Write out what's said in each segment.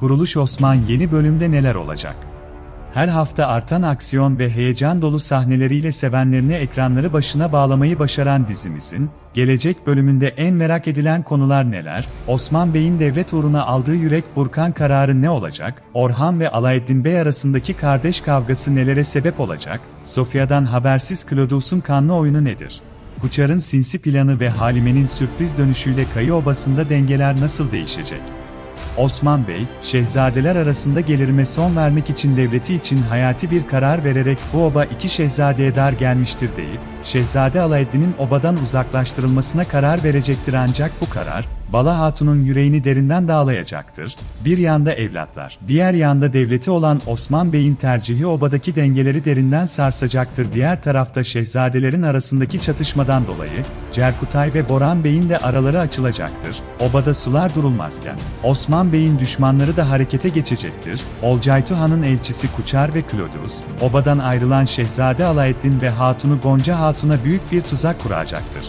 Kuruluş Osman yeni bölümde neler olacak? Her hafta artan aksiyon ve heyecan dolu sahneleriyle sevenlerini ekranları başına bağlamayı başaran dizimizin, gelecek bölümünde en merak edilen konular neler? Osman Bey'in devlet uğruna aldığı yürek burkan kararı ne olacak? Orhan ve Alaeddin Bey arasındaki kardeş kavgası nelere sebep olacak? Sofya'dan habersiz Claudius'un kanlı oyunu nedir? Kuçar'ın sinsi planı ve Halime'nin sürpriz dönüşüyle Kayı Obası'nda dengeler nasıl değişecek? Osman Bey, şehzadeler arasında gelirime son vermek için devleti için hayati bir karar vererek bu oba iki şehzadeye dar gelmiştir deyip, Şehzade Alaeddin'in obadan uzaklaştırılmasına karar verecektir ancak bu karar, Bala Hatun'un yüreğini derinden dağlayacaktır. Bir yanda evlatlar, diğer yanda devleti olan Osman Bey'in tercihi obadaki dengeleri derinden sarsacaktır. Diğer tarafta şehzadelerin arasındaki çatışmadan dolayı, Cerkutay ve Boran Bey'in de araları açılacaktır. Obada sular durulmazken, Osman Bey'in düşmanları da harekete geçecektir. Olcaytu Han'ın elçisi Kuçar ve Claudius, obadan ayrılan Şehzade Alaeddin ve Hatun'u Gonca Hatun'a büyük bir tuzak kuracaktır.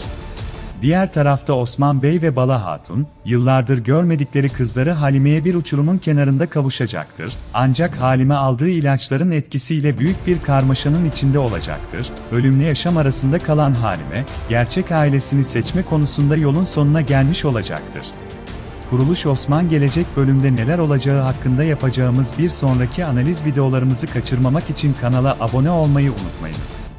Diğer tarafta Osman Bey ve Bala Hatun, yıllardır görmedikleri kızları Halime'ye bir uçurumun kenarında kavuşacaktır. Ancak Halime aldığı ilaçların etkisiyle büyük bir karmaşanın içinde olacaktır. Ölümle yaşam arasında kalan Halime, gerçek ailesini seçme konusunda yolun sonuna gelmiş olacaktır. Kuruluş Osman gelecek bölümde neler olacağı hakkında yapacağımız bir sonraki analiz videolarımızı kaçırmamak için kanala abone olmayı unutmayınız.